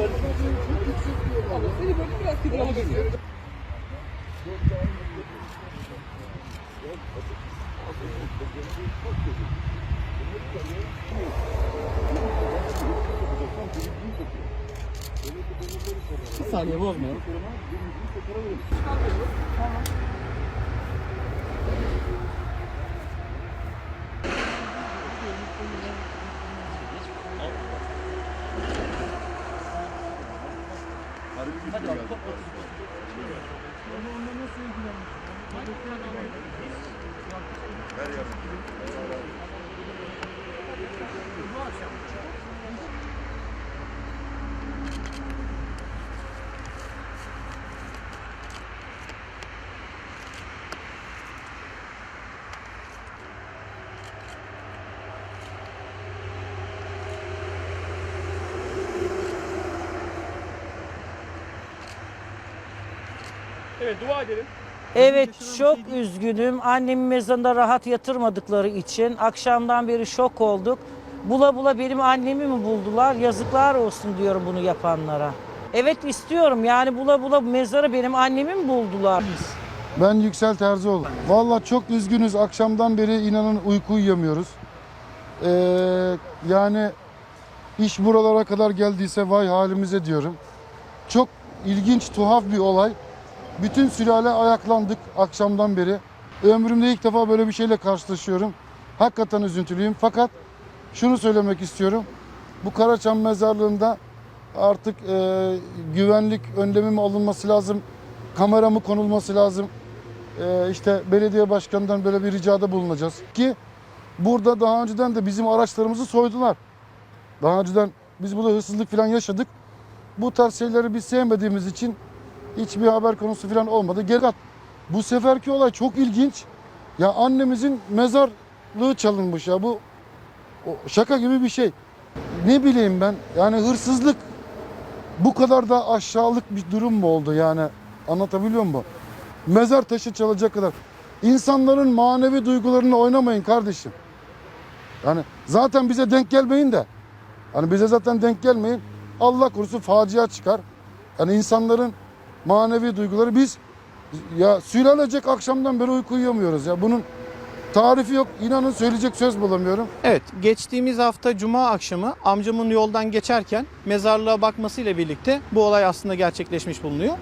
Ama seni böyle biraz kıdıralım. Bir saniye bozma. まずは Evet dua edelim. Evet çok üzgünüm. Annemin mezarında rahat yatırmadıkları için akşamdan beri şok olduk. Bula bula benim annemi mi buldular? Yazıklar olsun diyorum bunu yapanlara. Evet istiyorum yani bula bula mezarı benim annemi mi buldular? Ben Yüksel Terzioğlu. Vallahi çok üzgünüz. Akşamdan beri inanın uyku uyuyamıyoruz. Ee, yani iş buralara kadar geldiyse vay halimize diyorum. Çok ilginç, tuhaf bir olay. Bütün sülale ayaklandık akşamdan beri. Ömrümde ilk defa böyle bir şeyle karşılaşıyorum. Hakikaten üzüntülüyüm. Fakat şunu söylemek istiyorum. Bu Karaçam mezarlığında artık e, güvenlik önlemi mi alınması lazım? Kamera mı konulması lazım? E, işte belediye başkanından böyle bir ricada bulunacağız. Ki burada daha önceden de bizim araçlarımızı soydular. Daha önceden biz burada hırsızlık falan yaşadık. Bu tarz şeyleri biz sevmediğimiz için hiçbir haber konusu falan olmadı. Geri bu seferki olay çok ilginç. Ya annemizin mezarlığı çalınmış ya bu şaka gibi bir şey. Ne bileyim ben yani hırsızlık bu kadar da aşağılık bir durum mu oldu yani anlatabiliyor muyum? Mezar taşı çalacak kadar. İnsanların manevi duygularını oynamayın kardeşim. Yani zaten bize denk gelmeyin de. Hani bize zaten denk gelmeyin. Allah korusun facia çıkar. Yani insanların manevi duyguları biz ya sülalecek akşamdan beri uyku uyuyamıyoruz ya. Bunun tarifi yok. İnanın söyleyecek söz bulamıyorum. Evet, geçtiğimiz hafta Cuma akşamı amcamın yoldan geçerken mezarlığa bakmasıyla birlikte bu olay aslında gerçekleşmiş bulunuyor.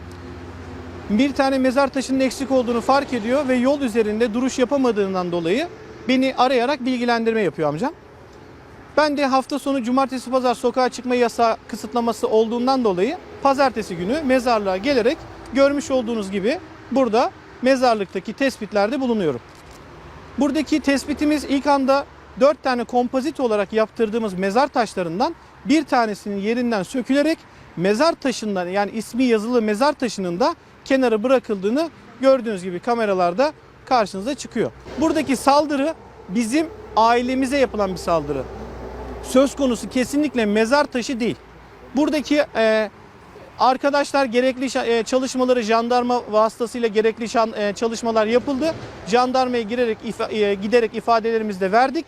Bir tane mezar taşının eksik olduğunu fark ediyor ve yol üzerinde duruş yapamadığından dolayı beni arayarak bilgilendirme yapıyor amcam. Ben de hafta sonu cumartesi pazar sokağa çıkma yasağı kısıtlaması olduğundan dolayı pazartesi günü mezarlığa gelerek görmüş olduğunuz gibi burada mezarlıktaki tespitlerde bulunuyorum. Buradaki tespitimiz ilk anda 4 tane kompozit olarak yaptırdığımız mezar taşlarından bir tanesinin yerinden sökülerek mezar taşından yani ismi yazılı mezar taşının da kenara bırakıldığını gördüğünüz gibi kameralarda karşınıza çıkıyor. Buradaki saldırı bizim ailemize yapılan bir saldırı. Söz konusu kesinlikle mezar taşı değil. Buradaki e, Arkadaşlar gerekli e, çalışmaları jandarma vasıtasıyla gerekli e, çalışmalar yapıldı. Jandarmaya girerek e, giderek ifadelerimizi de verdik.